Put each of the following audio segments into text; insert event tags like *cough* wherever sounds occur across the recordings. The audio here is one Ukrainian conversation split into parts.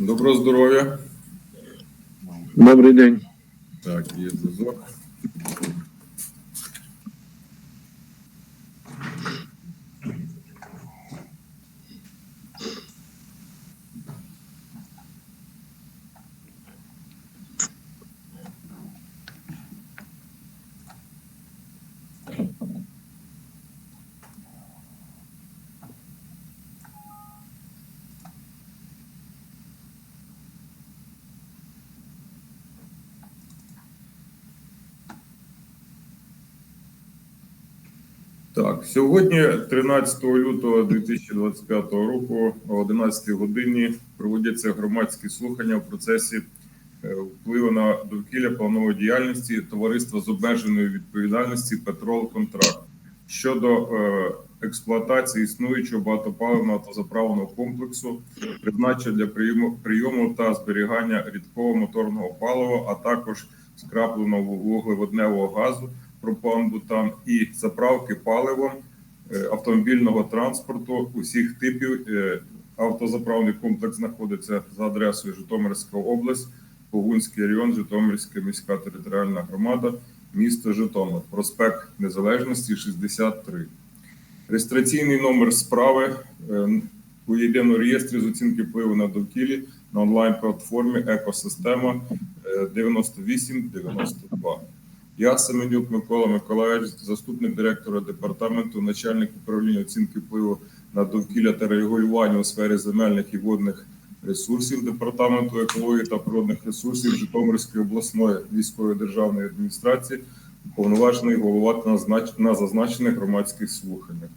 Доброго здоров'я. Добрий день. Так, є зв'язок. Так, сьогодні, 13 лютого 2025 року, о 11 годині проводяться громадські слухання в процесі е, впливу на довкілля планової діяльності товариства з обмеженою відповідальності Петрол Контракт щодо е, експлуатації існуючого багатопаливного та заправного комплексу, призначення для прийому, прийому та зберігання рідкого моторного палива, а також скрапленого вуглеводневого газу пропан-бутан і заправки паливом е, автомобільного транспорту усіх типів. Е, Автозаправний комплекс знаходиться за адресою Житомирська область, Погунський район, Житомирська міська територіальна громада, місто Житомир, проспект Незалежності 63. Реєстраційний номер справи е, у єдиному реєстрі з оцінки впливу на довкіллі на онлайн-платформі Екосистема е, 9892. Я Семенюк Микола Миколаївич, заступник директора департаменту, начальник управління оцінки впливу на довкілля та регулювання у сфері земельних і водних ресурсів департаменту екології та природних ресурсів Житомирської обласної військової державної адміністрації, уповноважений голова на зазначених громадських слуханнях.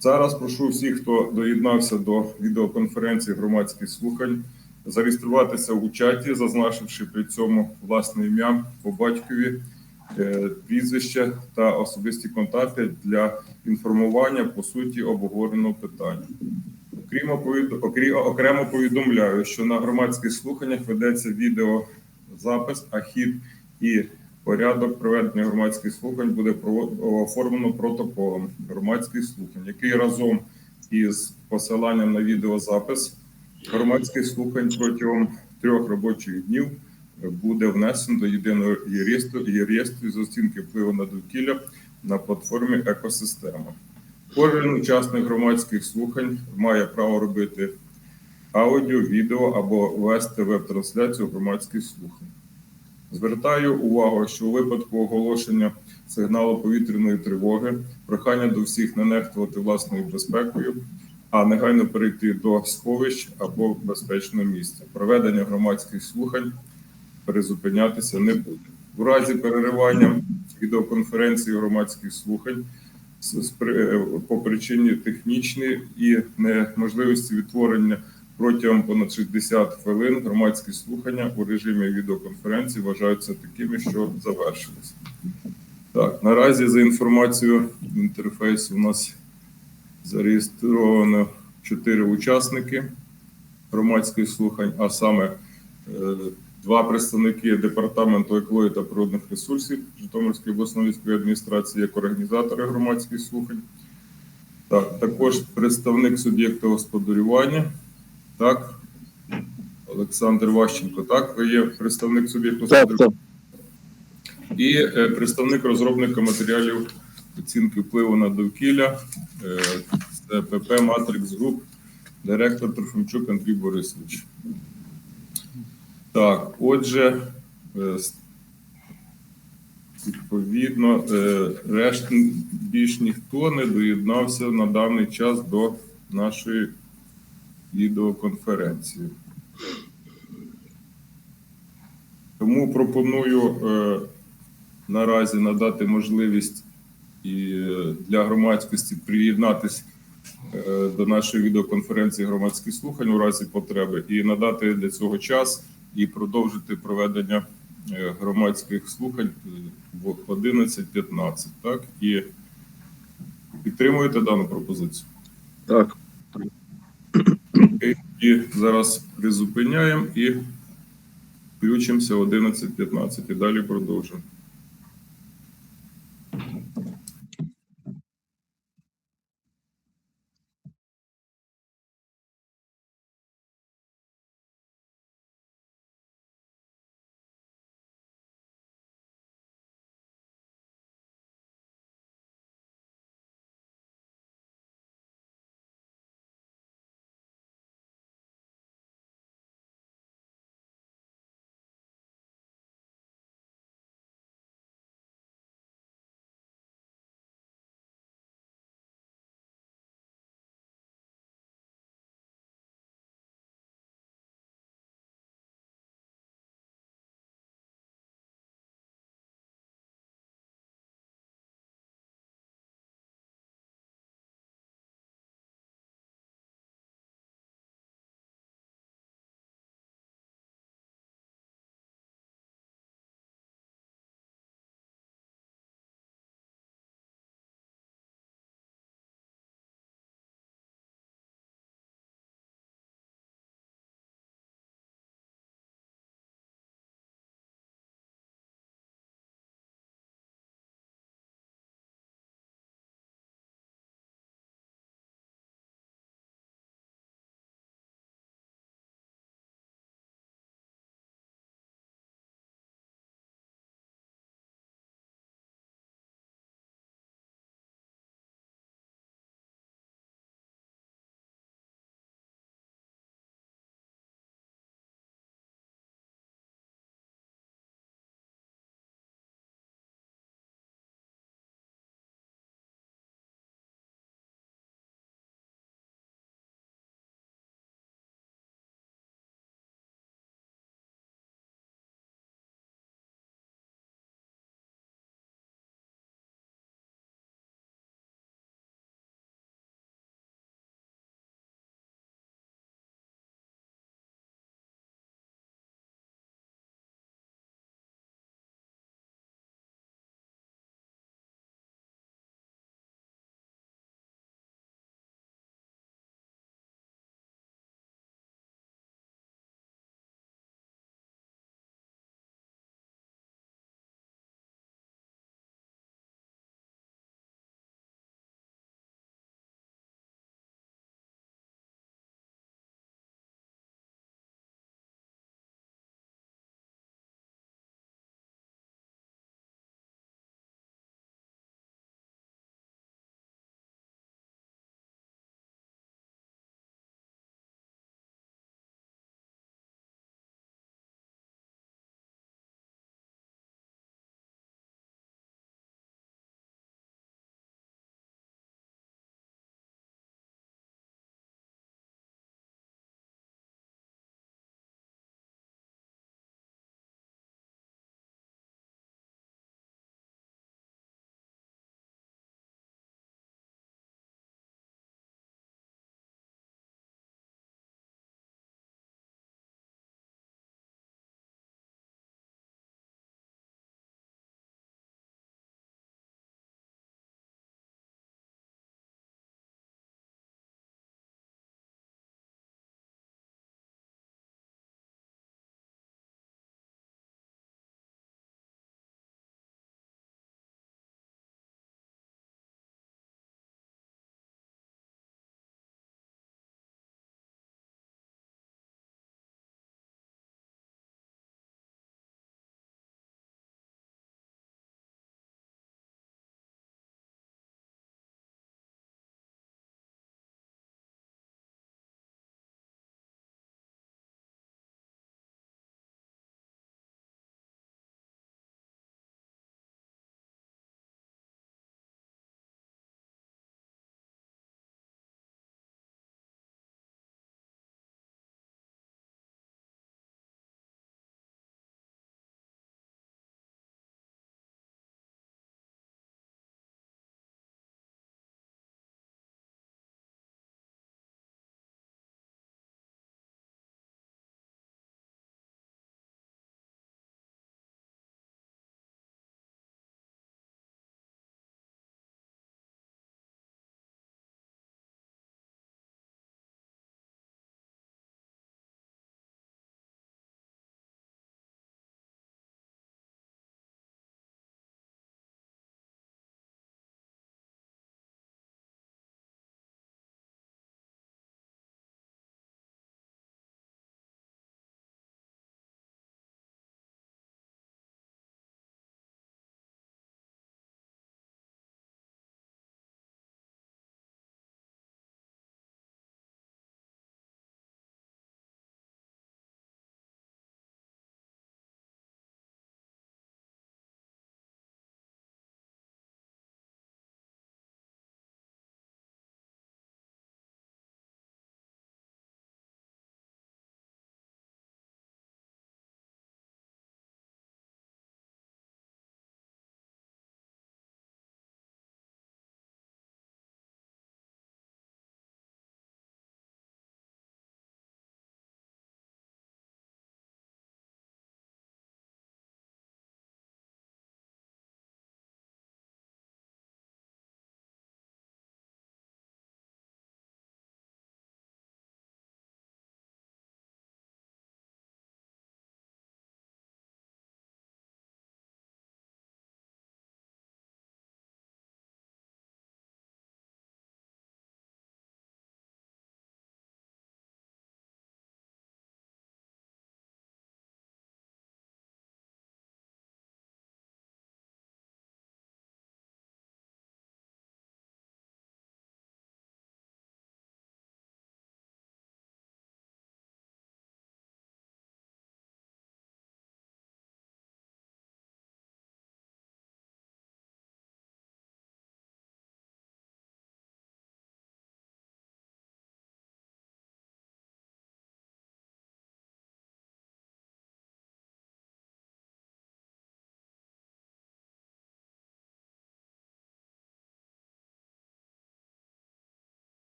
Зараз прошу всіх, хто доєднався до відеоконференції громадських слухань, зареєструватися у чаті, зазначивши при цьому власне ім'я по батькові прізвище та особисті контакти для інформування по суті обговореного питання. Окрім окремо повідомляю, що на громадських слуханнях ведеться відеозапис, а хід і порядок проведення громадських слухань буде оформлено протоколом громадських слухань, який разом із посиланням на відеозапис громадських слухань протягом трьох робочих днів буде внесено до єдиного реєстру реєстру з оцінки впливу на довкілля на платформі Екосистема. Кожен учасник громадських слухань має право робити аудіо, відео або вести веб-трансляцію громадських слухань. Звертаю увагу, що у випадку оголошення сигналу повітряної тривоги прохання до всіх не нехтувати власною безпекою, а негайно перейти до сховищ або безпечного місця. Проведення громадських слухань призупинятися не буде. У разі переривання відеоконференції громадських слухань по причині технічної і неможливості відтворення протягом понад 60 хвилин громадські слухання у режимі відеоконференції вважаються такими, що завершились. Так, наразі за інформацією інтерфейсу у нас зареєстровано 4 учасники громадських слухань, а саме е, два представники департаменту екології та природних ресурсів Житомирської обласної військової адміністрації як організатори громадських слухань. Так, також представник суб'єкта господарювання. Так, Олександр Ващенко. Так, ви є представник суб'єкту господарювання і е, представник розробника матеріалів оцінки впливу на довкілля. е, ПП Матрикс Груп, директор Трофимчук Андрій Борисович. Так, отже, е, відповідно, е, решт більш ніхто не доєднався на даний час до нашої відеоконференції. Тому пропоную е, наразі надати можливість і для громадськості приєднатись е, до нашої відеоконференції громадських слухань у разі потреби і надати для цього час і продовжити проведення е, громадських слухань в 11.15. Так і підтримуєте дану пропозицію? Так. І зараз призупиняємо і включимося в 11.15 і далі продовжимо.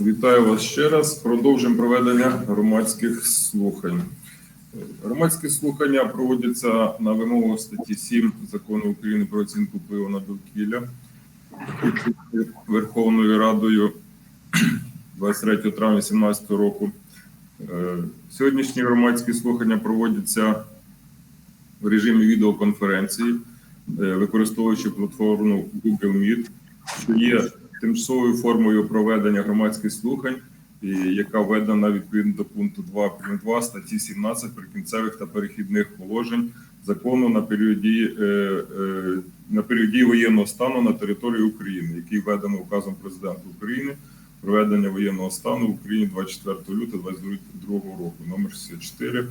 Вітаю вас ще раз. Продовжимо проведення громадських слухань. Громадські слухання проводяться на вимогу статті 7 Закону України про оцінку впливу на довкілля Верховною Радою 23 травня 2017 року. Е, Сьогоднішні громадські слухання проводяться в режимі відеоконференції, е, використовуючи платформу Google Meet, що є тимчасовою формою проведення громадських слухань, яка введена відповідно до пункту 2 прим. 2 статті 17 прикінцевих та перехідних положень закону на період дії, е, е, на період дії воєнного стану на території України, який введено указом президента України проведення воєнного стану в Україні 24 лютого 2022 року, номер 64.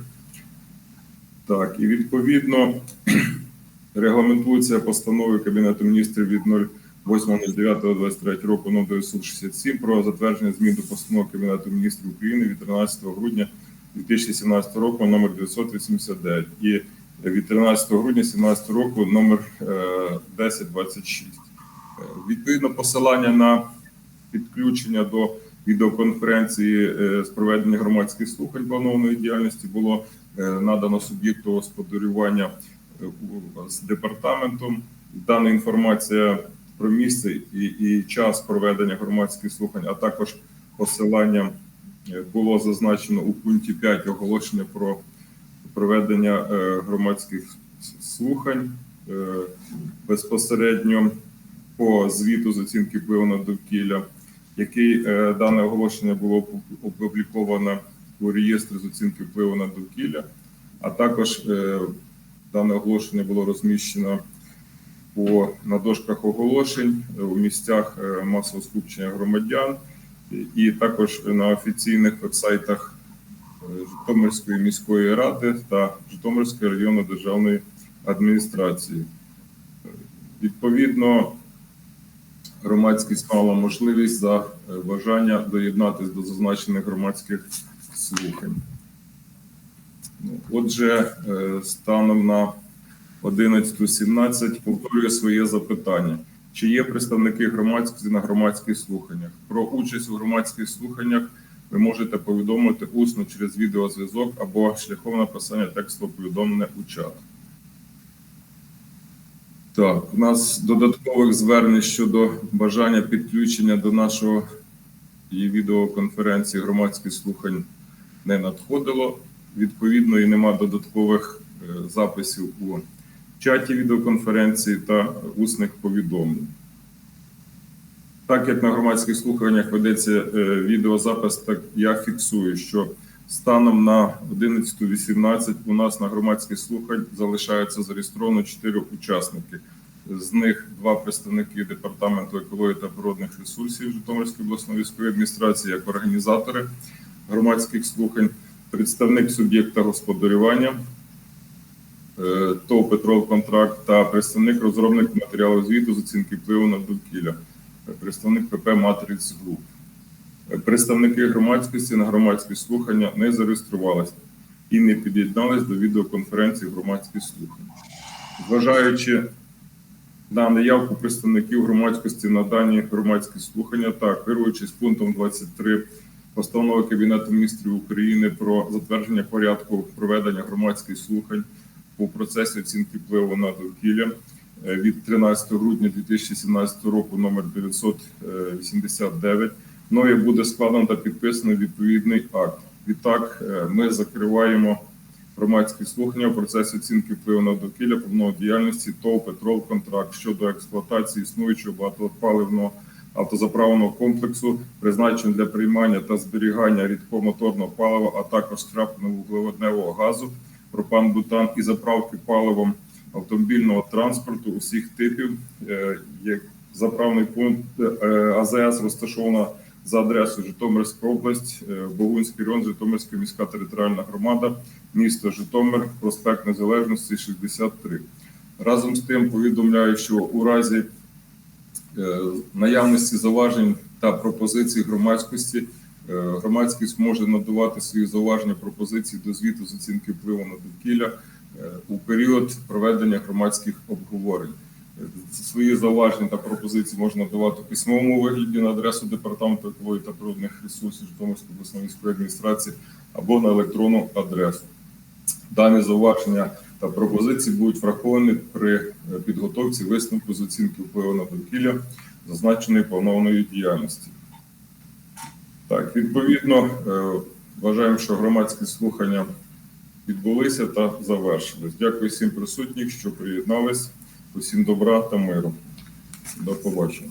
Так, і відповідно *clears throat* регламентується постановою Кабінету міністрів від 08.09.23 року номер 967 про затвердження змін до постанови Кабінету міністрів України від 13 грудня 2017 року номер 989 і від 13 грудня 2017 року номер е, 1026. Е, Відповідно, посилання на підключення до відеоконференції е, з проведення громадських слухань планованої діяльності було е, надано суб'єкту господарювання е, з департаментом. Дана інформація про місце і, і час проведення громадських слухань, а також посилання е, було зазначено у пункті 5 оголошення про проведення е, громадських слухань е, безпосередньо по звіту з оцінки впливу на довкілля, який дане оголошення було опу- опубліковано у реєстрі з оцінки впливу на довкілля, а також дане оголошення було розміщено по на дошках оголошень е, у місцях е, масового скупчення громадян, і- також на офіційних вебсайтах е, Житомирської міської ради та Житомирської районної державної адміністрації. Відповідно, громадськість мала можливість за бажання доєднатися до зазначених громадських слухань. Ну, Отже, станом на 11.17 повторюю своє запитання. Чи є представники громадськості на громадських слуханнях? Про участь у громадських слуханнях ви можете повідомити усно через відеозв'язок або шляхом написання текстового повідомлення у чат. Так, у нас додаткових звернень щодо бажання підключення до нашого відеоконференції громадських слухань не надходило. Відповідно, і нема додаткових е, записів у чаті відеоконференції та усних повідомлень. Так як на громадських слуханнях ведеться е, відеозапис, так я фіксую, що станом на 11.18 у нас на громадських слухань залишається зареєстровано 4 учасники. З них два представники департаменту екології та природних ресурсів Житомирської обласної військової адміністрації як організатори громадських слухань, представник суб'єкта господарювання ТОВ «Петрол Контракт» та представник розробник матеріалу звіту з оцінки впливу на довкілля, е, представник ПП Матрix Груп. Е, Представники громадськості на громадські слухання не зареєструвалися і не під'єднались до відеоконференції громадських слухань. Зважаючи на наявку представників громадськості на дані громадські слухання та керуючись пунктом 23 постанови Кабінету міністрів України про затвердження порядку проведення громадських слухань у процесі оцінки впливу на довкілля е, від 13 грудня 2017 року номер 989 мною буде складено та підписано відповідний акт. Відтак е, ми закриваємо громадські слухання у процесі оцінки впливу на довкілля повного діяльності ТОВ «Петрол Контракт» щодо експлуатації існуючого багатопаливного автозаправного комплексу, призначеного для приймання та зберігання рідкого моторного палива, а також скрапленого вуглеводневого газу, пропан, бутан і заправки паливом автомобільного транспорту усіх типів. Е, Як заправний пункт е, АЗС розташована за адресою Житомирська область, е, Богунський район, Житомирська міська територіальна громада, місто Житомир, проспект Незалежності 63. Разом з тим повідомляю, що у разі наявності зауважень та пропозицій громадськості громадськість може надавати свої зауваження пропозиції до звіту з оцінки впливу на довкілля е, у період проведення громадських обговорень. Свої зауваження та пропозиції можна давати в письмовому вигляді на адресу департаменту екології та природних ресурсів Житомирської обласної військової адміністрації або на електронну адресу. Дані зауваження та пропозиції будуть враховані при е, підготовці висновку з оцінки впливу на довкілля зазначеної планованої діяльності. Так, відповідно, е, вважаємо, що громадські слухання відбулися та завершились. Дякую всім присутнім, що приєднались. Усім добра та миру. До побачення.